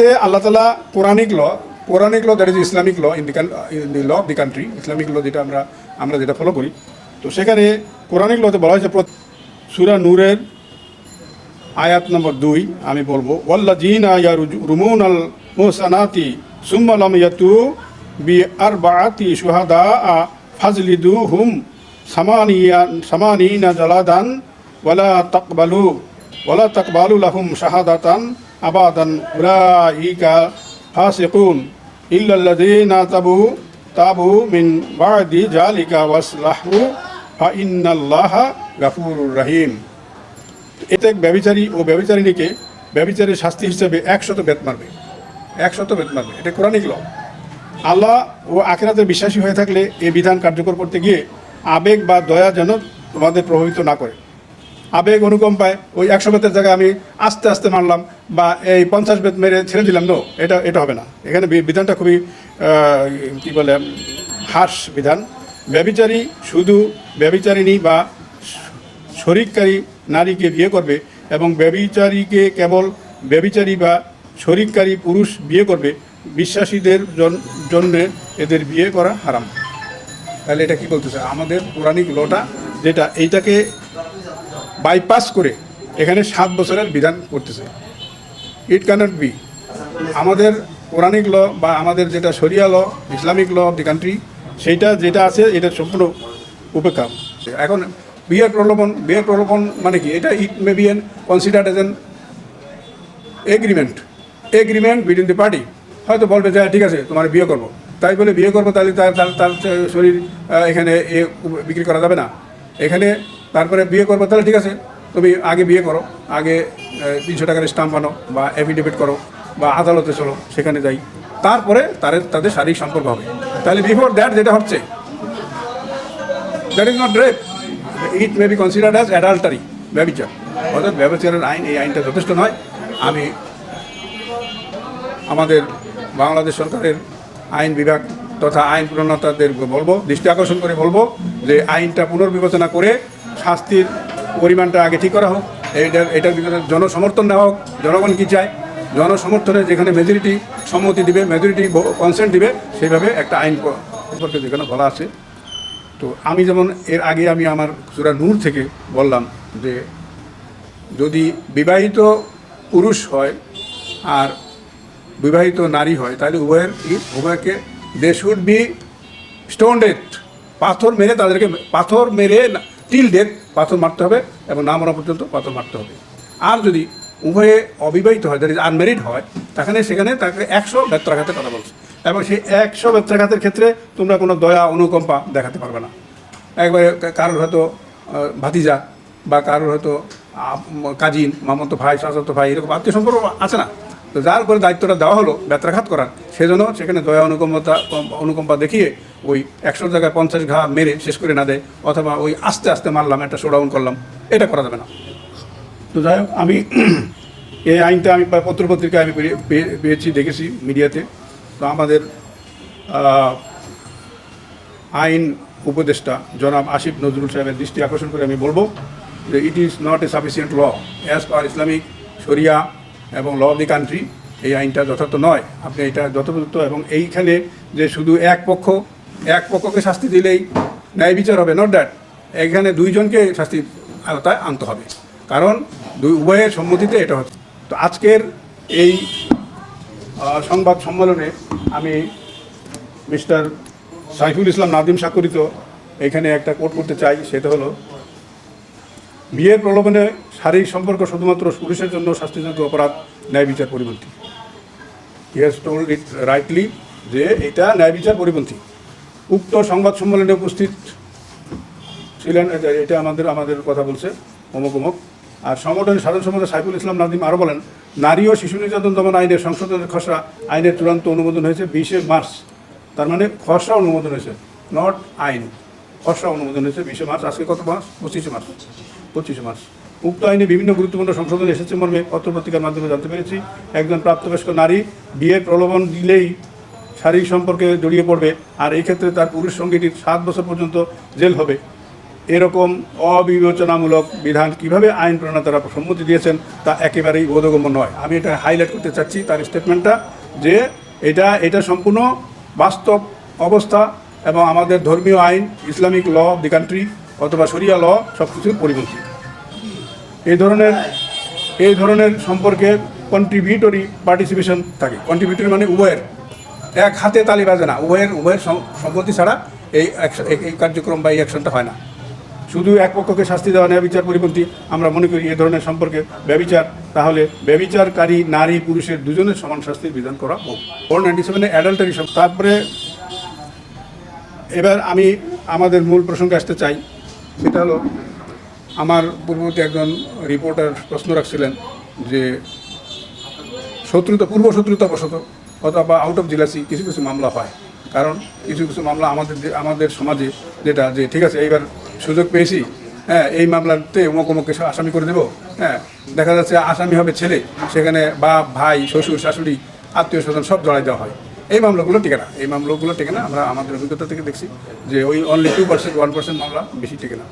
এটাতে আল্লাহ তালা পৌরাণিক ল পৌরাণিক law that is Islamic law in the in the law of the country Islamic law যেটা আমরা আমরা যেটা ফলো করি। তো সেখানে পৌরাণিক লতে বলা হয়েছে সুরা নূরের আয়াত নম্বর দুই, আমি বলব ওয়াল্লা জিন রুমুন আল মোসানাতি সুম্মালাম ইয়াতু বি আর বাতি সুহাদা আ ফাজলিদু হুম সামানিয়া, সামানিনা জালাদান, ওয়ালা তাকবালু ওয়ালা তাকবালু লাহুম শাহাদাতান। আবাদান উলাইকা ফাসিকুন ইল্লাল্লাযীনা তাবু তাবু মিন বাদি জালিকা ওয়াসলাহু, ফা ইন্নাল্লাহা গাফুরুর রহিম। এতে ব্যবিচারী ও ব্যবিচারিণীকে ব্যবিচারের শাস্তি হিসেবে একশত বেত মারবে। একশত বেত মারবে। এটা কোরআনিক ল। আল্লাহ ও আখেরাতের বিশ্বাসী হয়ে থাকলে এই বিধান কার্যকর করতে গিয়ে আবেগ বা দয়া যেন তোমাদের প্রভাবিত না করে। আবেগ অনুকম্পায় ওই একশো বেতের জায়গায় আমি আস্তে আস্তে মারলাম বা এই পঞ্চাশ বেত মেরে ছেড়ে দিলাম, নো, এটা এটা হবে না। এখানে বিধানটা খুবই কী বলে হার্শ বিধান। ব্যবিচারী শুধু ব্যবিচারিণী বা শরিককারী নারীকে বিয়ে করবে এবং ব্যবিচারীকে কেবল ব্যবিচারী বা শরিককারী পুরুষ বিয়ে করবে, বিশ্বাসীদের জন্য এদের বিয়ে করা হারাম। তাহলে এটা কি বলতেছে? আমাদের পৌরাণিক লটা যেটা, এইটাকে বাইপাস করে এখানে সাত বছরের বিধান করতেছে। ইট ক্যানট বি আমাদের পৌরাণিক ল বা আমাদের যেটা শরিয়া law Islamic law of the country সেইটা যেটা আছে, এটা সম্পূর্ণ উপেক্ষা। এখন বিয়ের প্রলোভন বিয়ের প্রলোভন মানে কি? এটা it may be an considered as an agreement agreement between the party হয়তো বলবে যে ঠিক আছে, তোমার বিয়ে করব। তাই বলে বিয়ে করব, তাহলে তার তার তার শরীর এখানে এ বিক্রি করা যাবে না। এখানে তারপরে বিয়ে করব, তাহলে ঠিক আছে। তুমি আগে বিয়ে করো, আগে তিনশো টাকার স্টাম্প আনো বা অ্যাফিডেভিট করো বা আদালতে চলো, সেখানে যাই। তারপরে তাদের তাদের শারীরিক সম্পর্ক হবে। তাহলে বিফোর দ্যাট যেটা হচ্ছে that is not rape it may be considered as adultery ব্যবচার অর্থাৎ ব্যবচারের আইন, এই আইনটা যথেষ্ট নয়। আমি আমাদের বাংলাদেশ সরকারের আইন বিভাগ তথা আইন প্রণেতাদের বলব, দৃষ্টি আকর্ষণ করে বলব যে আইনটা পুনর্বিবেচনা করে শাস্তির পরিমাণটা আগে ঠিক করা হোক এইটার এটার জনসমর্থন নেওয়া হোক, জনগণ কী চায়? জনসমর্থনে যেখানে মেজরিটি সম্মতি দিবে মেজরিটি কনসেন্ট দিবে, সেইভাবে একটা আইন সম্পর্কে যেখানে বলা আছে। তো আমি যেমন এর আগে আমি আমার সুরা নূর থেকে বললাম যে, যদি বিবাহিত পুরুষ হয় আর বিবাহিত নারী হয়, তাহলে উভয়ের উভয়কে দে শুড বি স্টোন পাথর মেরে তাদেরকে পাথর মেরে টিল ডেথ পাথর মারতে হবে এবং না মরা পর্যন্ত পাথর মারতে হবে। আর যদি উভয়ে অবিবাহিত হয় দ্যাট ইজ আনমেরিড হয় তাখানে সেখানে তাকে একশো ব্যত্রাঘাতের কথা বলছে। এবং সেই একশো ব্যত্রাঘাতের ক্ষেত্রে তোমরা কোনো দয়া, অনুকম্পা দেখাতে পারবে না। একবারে কারোর হয়তো ভাতিজা বা কারোর হয়তো কাজিন মামতো ভাই চাচাতো ভাই, এরকম আত্মীয় সম্পর্ক আছে না? তো যার উপরে দায়িত্বটা দেওয়া হলো ব্যত্রাঘাত করার, সেজন্য সেখানে দয়া, অনুকম্পতা, অনুকম্পা দেখিয়ে ওই একশো জায়গায় পঞ্চাশ ঘা মেরে শেষ করে না দেয়, অথবা ওই আস্তে আস্তে মারলাম, একটা শোডাউন করলাম, এটা করা যাবে না। তো যাই হোক, আমি এই আইনটা আমি পত্রপত্রিকায় আমি পেয়ে- পেয়ে- পেয়েছি, দেখেছি মিডিয়াতে। তো আমাদের আইন উপদেষ্টা জনাব আসিফ নজরুল সাহেবের দৃষ্টি আকর্ষণ করে আমি বলব যে it is not a sufficient law as per Islamic শরিয়া এবং ল অফ দি কান্ট্রি এই আইনটা যথার্থ নয়। আপনি এটা যথোপযুক্ত এবং এইখানে যে শুধু এক পক্ষ, এক পক্ষকে শাস্তি দিলেই ন্যায় বিচার হবে নট দ্যাট এখানে দুইজনকে শাস্তি আওতায় আনতে হবে। কারণ দুই, উভয়ের সম্মতিতে এটা হচ্ছে। তো আজকের এই সংবাদ সম্মেলনে আমি মিস্টার সাইফুল ইসলাম নাদিম স্বাক্ষরিত এখানে একটা কোট করতে চাই, সেটা হলো বিয়ের প্রলোভনে শারীরিক সম্পর্ক শুধুমাত্র পুরুষের জন্য শাস্তিযোগ্য অপরাধ, ন্যায় বিচার পরিপন্থী। He has told it rightly যে এটা ন্যায় বিচার পরিপন্থী। উক্ত সংবাদ সম্মেলনে উপস্থিত ছিলেন, এটা- আমাদের আমাদের কথা বলছে অমুক অমুক। আর সংগঠনের সাধারণ সম্পাদক সাইফুল ইসলাম নাদিম আরও বলেন, নারী ও শিশু নির্যাতন দমন আইনের সংশোধনের খসড়া, আইনের চূড়ান্ত অনুমোদন হয়েছে বিশে মার্চ। তার মানে খসড়া অনুমোদন হয়েছে, নট আইন। খসড়া অনুমোদন হয়েছে বিশে মার্চ, আজকে কত মাস? পঁচিশে মার্চ। পঁচিশে মার্চ উক্ত আইনে বিভিন্ন গুরুত্বপূর্ণ সংশোধন এসেছে মর্মে পত্রপত্রিকার মাধ্যমে জানতে পেরেছি। একজন প্রাপ্তবয়স্ক নারী বিয়ের প্রলোভন দিলেই শারীরিক সম্পর্কে জড়িয়ে পড়বে আর এই ক্ষেত্রে তার পুরুষ সঙ্গীটির সাত বছর পর্যন্ত জেল হবে। এরকম অবিবেচনামূলক বিধান কীভাবে আইন প্রণেতারা সম্মতি দিয়েছেন তা একেবারেই বোধগম্য নয়। আমি এটা হাইলাইট করতে চাচ্ছি তার স্টেটমেন্টটা যে এটা এটা সম্পূর্ণ বাস্তব অবস্থা এবং আমাদের ধর্মীয় আইন, Islamic law of the country অথবা সরিয়া ল সব কিছুর পরিপন্থী এই ধরনের এই ধরনের সম্পর্কে কন্ট্রিবিউটরি পার্টিসিপেশন থাকে। কন্ট্রিবিউটরি মানে উভয়ের। এক হাতে তালি বাজে না। উভয়ের উভয়ের সম- সম্মতি ছাড়া এই এই- কার্যক্রম বা এই অ্যাকশনটা হয় না। শুধু এক পক্ষকে শাস্তি দেওয়া নেওয়া বিচার পরিপন্থী আমরা মনে করি এ ধরনের সম্পর্কে ব্যবিচার, তাহলে ব্যবিচারকারী, নারী, পুরুষের দুজনের সমান শাস্তির বিধান করা হোক। ফোর নাইনটি সেভেনে অ্যাডাল্টারি তারপরে এবার আমি আমাদের মূল প্রসঙ্গে আসতে চাই। সেটা হলো, আমার পূর্ববর্তী একজন রিপোর্টার প্রশ্ন রাখছিলেন যে শত্রুতা, পূর্ব শত্রুতা বশত অথবা আউট অফ জেলাসি কিছু কিছু মামলা হয়। কারণ কিছু কিছু মামলা আমাদের আমাদের সমাজে যেটা যে, ঠিক আছে, এইবার সুযোগ পেয়েছি হ্যাঁ এই মামলাতে অমুক সব আসামি করে দেবো হ্যাঁ দেখা যাচ্ছে আসামি হবে ছেলে, সেখানে বাপ, ভাই, শ্বশুর, শাশুড়ি, আত্মীয় স্বজন সব জড়াই দেওয়া হয়। এই মামলাগুলো টেকে না। এই মামলাগুলো টেকে না। আমরা আমাদের অভিজ্ঞতা থেকে দেখছি যে ওই only two percent one percent মামলা বেশি টেকে না।